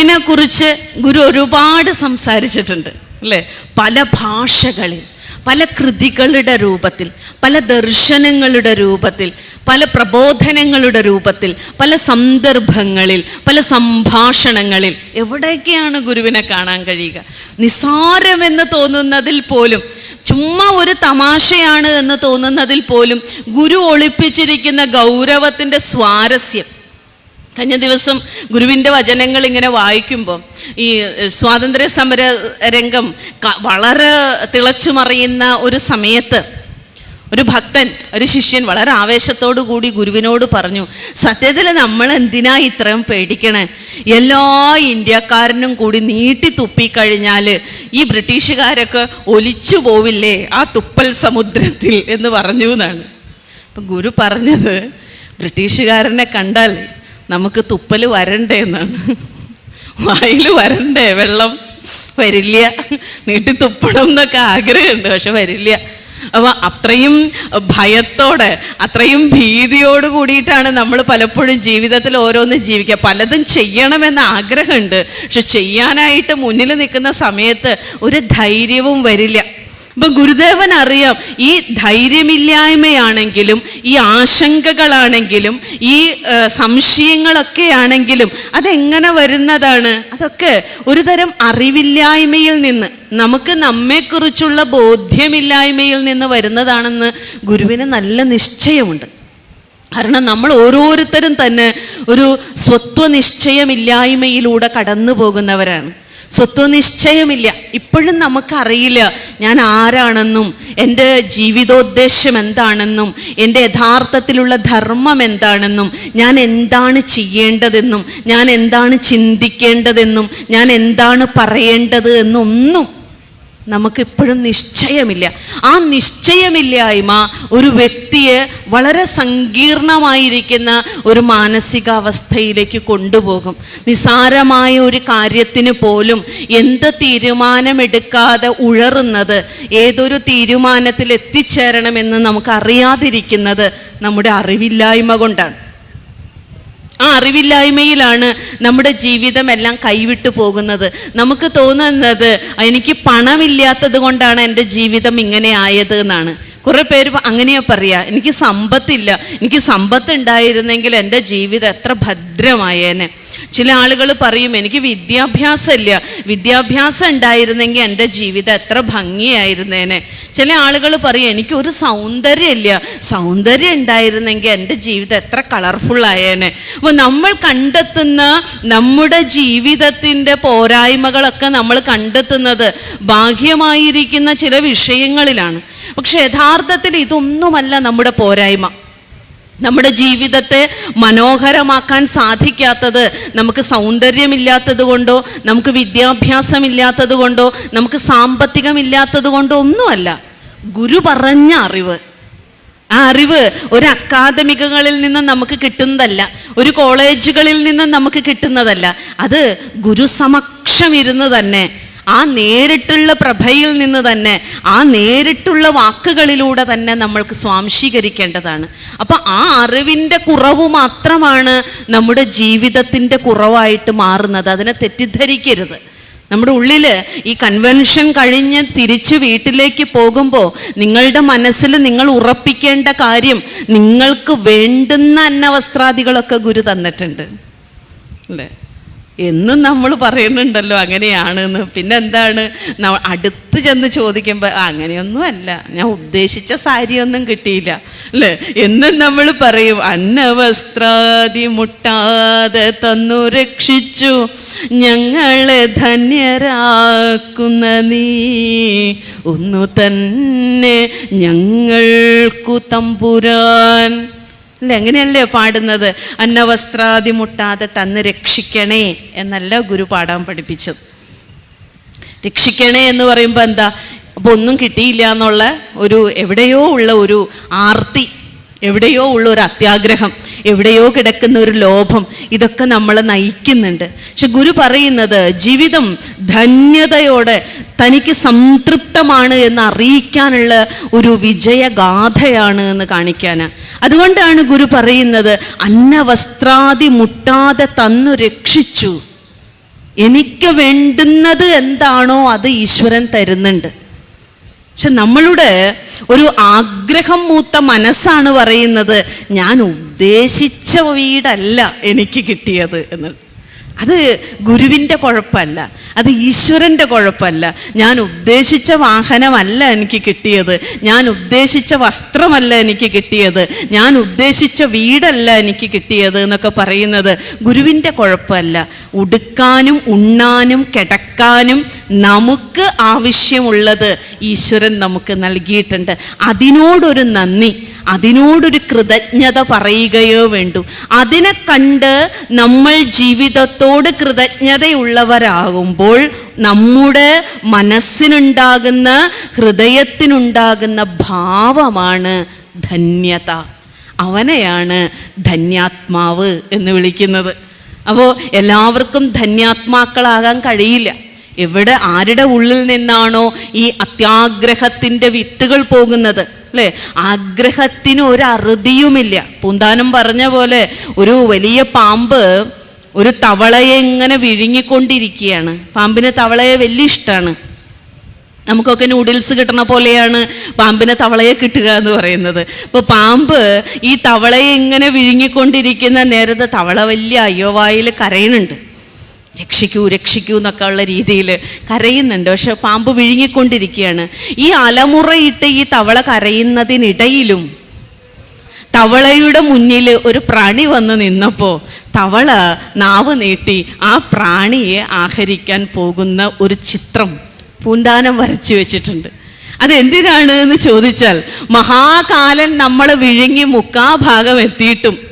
അറിവിനെ കുറിച്ച് ഗുരു ഒരുപാട് സംസാരിച്ചിട്ടുണ്ട് അല്ലേ? പല ഭാഷകളിൽ പല കൃതികളുടെ രൂപത്തിൽ പല ദർശനങ്ങളുടെ രൂപത്തിൽ പല പ്രബോധനങ്ങളുടെ രൂപത്തിൽ പല സന്ദർഭങ്ങളിൽ പല സംഭാഷണങ്ങളിൽ എവിടെയൊക്കെയാണ് ഗുരുവിനെ കാണാൻ കഴിയുക? നിസാരമെന്ന് തോന്നുന്നതിൽ പോലും ചുമ്മാ ഒരു തമാശയാണ് എന്ന് തോന്നുന്നതിൽ പോലും ഗുരു ഒളിപ്പിച്ചിരിക്കുന്ന ഗൗരവത്തിന്റെ സ്വാരസ്യം കഴിഞ്ഞ ദിവസം ഗുരുവിന്റെ വചനങ്ങൾ ഇങ്ങനെ വായിക്കുമ്പോൾ ഈ സ്വാതന്ത്ര്യ സമര രംഗം വളരെ തിളച്ചു മറിയുന്ന ഒരു സമയത്ത് ഒരു ഭക്തൻ ഒരു ശിഷ്യൻ വളരെ ആവേശത്തോടു കൂടി ഗുരുവിനോട് പറഞ്ഞു സത്യത്തിൽ നമ്മൾ എന്തിനാ ഇത്രയും പേടിക്കണേ? എല്ലാ ഇന്ത്യക്കാരനും കൂടി നീട്ടി തുപ്പിക്കഴിഞ്ഞാൽ ഈ ബ്രിട്ടീഷുകാരൊക്കെ ഒലിച്ചു പോവില്ലേ? ആ തുപ്പൽ സമുദ്രത്തിൽ എന്ന് പറഞ്ഞു എന്നാണ് അപ്പം ഗുരു പറഞ്ഞത് ബ്രിട്ടീഷുകാരനെ കണ്ടാൽ നമുക്ക് തുപ്പൽ വരണ്ടേ എന്നാണ്. വായിൽ വരണ്ടേ? വെള്ളം വരില്ല. നീട്ടി തുപ്പണം എന്നൊക്കെ ആഗ്രഹമുണ്ട് പക്ഷെ വരില്ല. അപ്പോൾ അത്രയും ഭയത്തോടെ അത്രയും ഭീതിയോട് കൂടിയിട്ടാണ് നമ്മൾ പലപ്പോഴും ജീവിതത്തിൽ ഓരോന്നും ജീവിക്കുക. പലതും ചെയ്യണമെന്ന് ആഗ്രഹമുണ്ട്. പക്ഷെ ചെയ്യാനായിട്ട് മുന്നിൽ നിൽക്കുന്ന സമയത്ത് ഒരു ധൈര്യവും വരില്ല. അപ്പൊ ഗുരുദേവൻ അറിയാം ഈ ധൈര്യമില്ലായ്മയാണെങ്കിലും ഈ ആശങ്കകളാണെങ്കിലും ഈ സംശയങ്ങളൊക്കെ ആണെങ്കിലും അതെങ്ങനെ വരുന്നതാണ്? അതൊക്കെ ഒരു തരം അറിവില്ലായ്മയിൽ നിന്ന് നമുക്ക് നമ്മെക്കുറിച്ചുള്ള ബോധ്യമില്ലായ്മയിൽ നിന്ന് വരുന്നതാണെന്ന് ഗുരുവിന് നല്ല നിശ്ചയമുണ്ട്. കാരണം നമ്മൾ ഓരോരുത്തരും തന്നെ ഒരു സ്വത്വനിശ്ചയമില്ലായ്മയിലൂടെ കടന്നു പോകുന്നവരാണ് സ്വത്വനിശ്ചയമില്ല. ഇപ്പോഴും നമുക്കറിയില്ല ഞാൻ ആരാണെന്നും എന്റെ ജീവിതോദ്ദേശം എന്താണെന്നും എന്റെ യഥാർത്ഥത്തിലുള്ള ധർമ്മം എന്താണെന്നും ഞാൻ എന്താണ് ചെയ്യേണ്ടതെന്നും ഞാൻ എന്താണ് ചിന്തിക്കേണ്ടതെന്നും ഞാൻ എന്താണ് പറയേണ്ടത് എന്നൊന്നും നമുക്കിപ്പോഴും നിശ്ചയമില്ല. ആ നിശ്ചയമില്ലായ്മ ഒരു വ്യക്തിയെ വളരെ സങ്കീർണമായിരിക്കുന്ന ഒരു മാനസികാവസ്ഥയിലേക്ക് കൊണ്ടുപോകും. നിസാരമായ ഒരു കാര്യത്തിന് പോലും എന്ത് തീരുമാനമെടുക്കാതെ ഉഴറുന്നത് ഏതൊരു തീരുമാനത്തിൽ എത്തിച്ചേരണമെന്ന് നമുക്ക് അറിയാതിരിക്കുന്നത് നമ്മുടെ അറിവില്ലായ്മ കൊണ്ടാണ്. ആ അറിവില്ലായ്മയിലാണ് നമ്മുടെ ജീവിതം എല്ലാം കൈവിട്ടു പോകുന്നത്. നമുക്ക് തോന്നുന്നത് എനിക്ക് പണമില്ലാത്തത് കൊണ്ടാണ് എന്റെ ജീവിതം ഇങ്ങനെ ആയത് എന്നാണ്. കുറെ പേര് അങ്ങനെയാ പറയാ. എനിക്ക് സമ്പത്തില്ല. എനിക്ക് സമ്പത്ത് ഉണ്ടായിരുന്നെങ്കിൽ എന്റെ ജീവിതം എത്ര ഭദ്രമായേനെ. ചില ആളുകൾ പറയും എനിക്ക് വിദ്യാഭ്യാസം ഇല്ല വിദ്യാഭ്യാസം ഉണ്ടായിരുന്നെങ്കിൽ എന്റെ ജീവിതം എത്ര ഭംഗിയായിരുന്നേനെ. ചില ആളുകൾ പറയും എനിക്ക് ഒരു സൗന്ദര്യമില്ല. സൗന്ദര്യം ഉണ്ടായിരുന്നെങ്കിൽ എന്റെ ജീവിതം എത്ര കളർഫുൾ ആയേനെ. അപ്പോൾ നമ്മൾ കണ്ടെത്തുന്ന നമ്മുടെ ജീവിതത്തിന്റെ പോരായ്മകളൊക്കെ നമ്മൾ കണ്ടെത്തുന്നത് ബാഹ്യമായിരിക്കുന്ന ചില വിഷയങ്ങളിലാണ്. പക്ഷെ യഥാർത്ഥത്തിൽ ഇതൊന്നുമല്ല നമ്മുടെ പോരായ്മ. നമ്മുടെ ജീവിതത്തെ മനോഹരമാക്കാൻ സാധിക്കാത്തത് നമുക്ക് സൗന്ദര്യമില്ലാത്തത് കൊണ്ടോ നമുക്ക് വിദ്യാഭ്യാസമില്ലാത്തത് കൊണ്ടോ നമുക്ക് സാമ്പത്തികമില്ലാത്തത് കൊണ്ടോ ഒന്നുമല്ല. ഗുരു പറഞ്ഞ അറിവ്. ആ അറിവ് ഒരു അക്കാദമികങ്ങളിൽ നിന്ന് നമുക്ക് കിട്ടുന്നതല്ല. ഒരു കോളേജുകളിൽ നിന്ന് നമുക്ക് കിട്ടുന്നതല്ല. അത് ഗുരുസമക്ഷം ഇരുന്ന് തന്നെ ആ നേരിട്ടുള്ള പ്രഭയിൽ നിന്ന് തന്നെ ആ നേരിട്ടുള്ള വാക്കുകളിലൂടെ തന്നെ നമ്മൾക്ക് സ്വാംശീകരിക്കേണ്ടതാണ്. അപ്പൊ ആ അറിവിന്റെ കുറവ് മാത്രമാണ് നമ്മുടെ ജീവിതത്തിന്റെ കുറവായിട്ട് മാറുന്നത്. അതിനെ തെറ്റിദ്ധരിക്കരുത്. നമ്മുടെ ഉള്ളിൽ ഈ കൺവെൻഷൻ കഴിഞ്ഞ് തിരിച്ച് വീട്ടിലേക്ക് പോകുമ്പോൾ നിങ്ങളുടെ മനസ്സിൽ നിങ്ങൾ ഉറപ്പിക്കേണ്ട കാര്യം നിങ്ങൾക്ക് വേണ്ടുന്ന അന്നവസ്ത്രാദികളൊക്കെ ഗുരു തന്നിട്ടുണ്ട്. അല്ലേ? എന്നും നമ്മൾ പറയുന്നുണ്ടല്ലോ അങ്ങനെയാണെന്ന് പിന്നെ എന്താണ് അടുത്ത് ചെന്ന് ചോദിക്കുമ്പോൾ അങ്ങനെയൊന്നും അല്ല ഞാൻ ഉദ്ദേശിച്ച സാരിയൊന്നും കിട്ടിയില്ല. അല്ലേ എന്നും നമ്മൾ പറയും അന്നവസ്ത്രാതി മുട്ടാതെ തന്നു രക്ഷിച്ചു. ഞങ്ങളെ ധന്യരാക്കുന്ന നീ. ഒന്നു തന്നെ ഞങ്ങൾക്കു തമ്പുരാൻ അല്ല എങ്ങനെയല്ലേ പാടുന്നത്? അന്നവസ്ത്രാദി മുട്ടാതെ തന്ന് രക്ഷിക്കണേ എന്നല്ല ഗുരു പാടാൻ പഠിപ്പിച്ചത്. രക്ഷിക്കണേ എന്ന് പറയുമ്പോൾ എന്താ? അപ്പോൾ ഒന്നും കിട്ടിയില്ല എന്നുള്ള ഒരു എവിടെയോ ഉള്ള ഒരു ആർത്തി എവിടെയോ ഉള്ള ഒരു അത്യാഗ്രഹം. എവിടെയോ കിടക്കുന്ന ഒരു ലോഭം. ഇതൊക്കെ നമ്മളെ നയിക്കുന്നുണ്ട്. പക്ഷെ ഗുരു പറയുന്നത് ജീവിതം ധന്യതയോടെ തനിക്ക് സംതൃപ്തമാണ് എന്ന് അറിയിക്കാനുള്ള ഒരു വിജയഗാഥയാണ് എന്ന് കാണിക്കാൻ അതുകൊണ്ടാണ് ഗുരു പറയുന്നത് അന്നവസ്ത്രാതി മുട്ടാതെ തന്നു രക്ഷിച്ചു. എനിക്ക് വേണ്ടുന്നത് എന്താണോ അത് ഈശ്വരൻ തരുന്നുണ്ട്. പക്ഷെ നമ്മളുടെ ഒരു ആഗ്രഹം മൂത്ത മനസ്സാണ് പറയുന്നത് ഞാൻ ഉദ്ദേശിച്ച വീടല്ല എനിക്ക് കിട്ടിയത് എന്ന്. അത് ഗുരുവിന്റെ കുഴപ്പമല്ല. അത് ഈശ്വരന്റെ കുഴപ്പമല്ല. ഞാൻ ഉദ്ദേശിച്ച വാഹനമല്ല എനിക്ക് കിട്ടിയത്. ഞാൻ ഉദ്ദേശിച്ച വസ്ത്രമല്ല എനിക്ക് കിട്ടിയത്. ഞാൻ ഉദ്ദേശിച്ച വീടല്ല എനിക്ക് കിട്ടിയത് എന്നൊക്കെ പറയുന്നത് ഗുരുവിന്റെ കുഴപ്പമല്ല. ഉടുക്കാനും ഉണ്ണാനും കിടക്കാനും നമുക്ക് ആവശ്യമുള്ളത് ഈശ്വരൻ നമുക്ക് നൽകിയിട്ടുണ്ട്. അതിനോടൊരു നന്ദി. അതിനോടൊരു കൃതജ്ഞത പറയുകയോ വേണ്ടു. അതിനെ കണ്ട് നമ്മൾ ജീവിതത്തോട് കൃതജ്ഞതയുള്ളവരാകുമ്പോൾ നമ്മുടെ മനസ്സിനുണ്ടാകുന്ന ഹൃദയത്തിനുണ്ടാകുന്ന ഭാവമാണ് ധന്യത. അവനെയാണ് ധന്യാത്മാവ് എന്ന് വിളിക്കുന്നത്. അപ്പോൾ എല്ലാവർക്കും ധന്യാത്മാക്കളാകാൻ കഴിയില്ല. എവിടെ ആരുടെ ഉള്ളിൽ നിന്നാണോ ഈ അത്യാഗ്രഹത്തിന്റെ വിത്തുകൾ പോകുന്നത്? അല്ലേ? ആഗ്രഹത്തിന് ഒരു അറുതിയുമില്ല. പൂന്താനം പറഞ്ഞ പോലെ ഒരു വലിയ പാമ്പ് ഒരു തവളയെ ഇങ്ങനെ വിഴുങ്ങിക്കൊണ്ടിരിക്കുകയാണ്. പാമ്പിന് തവളയെ വലിയ ഇഷ്ടമാണ് നമുക്കൊക്കെ നൂഡിൽസ് കിട്ടണ പോലെയാണ് പാമ്പിനെ തവളയെ കിട്ടുക എന്ന് പറയുന്നത്. അപ്പോൾ പാമ്പ് ഈ തവളയെ ഇങ്ങനെ വിഴുങ്ങിക്കൊണ്ടിരിക്കുന്ന നേരത്തെ തവള വലിയ അയ്യോവായിൽ കരയുന്നുണ്ട്. രക്ഷിക്കൂ രക്ഷിക്കൂ എന്നൊക്കെ ഉള്ള രീതിയിൽ കരയുന്നുണ്ട്. പക്ഷെ പാമ്പ് വിഴുങ്ങിക്കൊണ്ടിരിക്കുകയാണ്. ഈ അലമുറയിട്ട് ഈ തവള കരയുന്നതിനിടയിലും തവളയുടെ മുന്നിൽ ഒരു പ്രാണി വന്ന് നിന്നപ്പോൾ തവള നാവ് നീട്ടി ആ പ്രാണിയെ ആഹരിക്കാൻ പോകുന്ന ഒരു ചിത്രം പൂന്താനം വരച്ചു വെച്ചിട്ടുണ്ട്. അതെന്തിനാണ് എന്ന് ചോദിച്ചാൽ മഹാകാലൻ നമ്മൾ വിഴുങ്ങി മുക്കാ ഭാഗം എത്തിയിട്ടും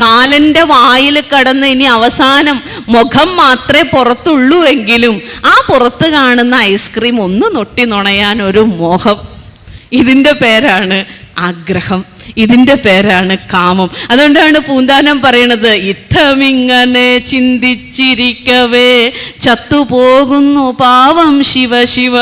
കാലന്റെ വായിൽ കടന്ന് ഇനി അവസാനം മുഖം മാത്രമേ പുറത്തുള്ളൂ എങ്കിലും ആ പുറത്ത് കാണുന്ന ഐസ്ക്രീം ഒന്ന് നൊട്ടി നുണയാൻ ഒരു മോഹം. ഇതിന്റെ പേരാണ് ആഗ്രഹം. ഇതിന്റെ പേരാണ് കാമം. അതുകൊണ്ടാണ് പൂന്താനം പറയണത് ഇത്തമിങ്ങനെ ചിന്തിച്ചിരിക്കവേ ചത്തുപോകുന്നു പാവം ശിവ ശിവ.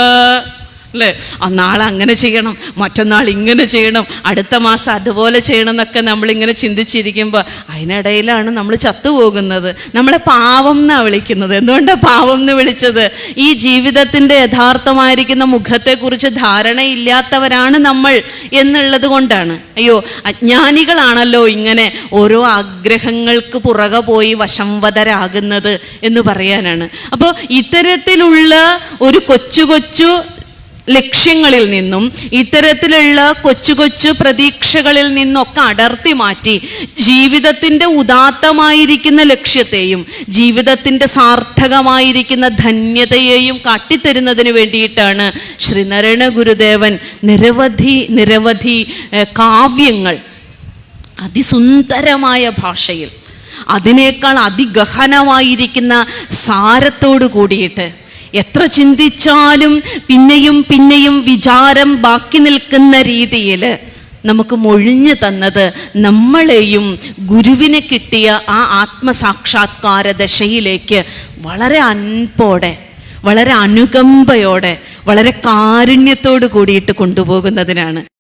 അല്ലേ? ആ നാളെ അങ്ങനെ ചെയ്യണം മറ്റന്നാൾ ഇങ്ങനെ ചെയ്യണം അടുത്ത മാസം അതുപോലെ ചെയ്യണം എന്നൊക്കെ നമ്മളിങ്ങനെ ചിന്തിച്ചിരിക്കുമ്പോൾ അതിനിടയിലാണ് നമ്മൾ ചത്തുപോകുന്നത്. നമ്മളെ പാവം എന്നാണ് വിളിക്കുന്നത്. എന്തുകൊണ്ടാണ് പാവം എന്ന് വിളിച്ചത്? ഈ ജീവിതത്തിന്റെ യഥാർത്ഥമായിരിക്കുന്ന മുഖത്തെക്കുറിച്ച് ധാരണയില്ലാത്തവരാണ് നമ്മൾ എന്നുള്ളത് കൊണ്ടാണ്. അയ്യോ അജ്ഞാനികളാണല്ലോ ഇങ്ങനെ ഓരോ ആഗ്രഹങ്ങൾക്ക് പുറകെ പോയി വശംവതരാകുന്നത് എന്ന് പറയാനാണ്. അപ്പോൾ ഇത്തരത്തിലുള്ള ഒരു കൊച്ചു കൊച്ചു ലക്ഷ്യങ്ങളിൽ നിന്നും ഇത്തരത്തിലുള്ള കൊച്ചു കൊച്ചു പ്രതീക്ഷകളിൽ നിന്നൊക്കെ അടർത്തി മാറ്റി ജീവിതത്തിന്റെ ഉദാത്തമായിരിക്കുന്ന ലക്ഷ്യത്തെയും ജീവിതത്തിന്റെ സാർത്ഥകമായിരിക്കുന്ന ധന്യതയെയും കാട്ടിത്തരുന്നതിന് വേണ്ടിയിട്ടാണ് ശ്രീനാരായണ ഗുരുദേവൻ നിരവധി നിരവധി കാവ്യങ്ങൾ അതിസുന്ദരമായ ഭാഷയിൽ അതിനേക്കാൾ അതിഗഹനമായിരിക്കുന്ന സാരത്തോടു കൂടിയിട്ട് എത്ര ചിന്തിച്ചാലും പിന്നെയും പിന്നെയും വിചാരം ബാക്കി നിൽക്കുന്ന രീതിയിൽ നമുക്ക് മൊഴിഞ്ഞു തന്നത് നമ്മളെയും ഗുരുവിനെ കിട്ടിയ ആ ആത്മസാക്ഷാത്കാര ദശയിലേക്ക് വളരെ അൻപോടെ വളരെ അനുകമ്പയോടെ വളരെ കാരുണ്യത്തോട് കൂടിയിട്ട് കൊണ്ടുപോകുന്നതിനാണ്.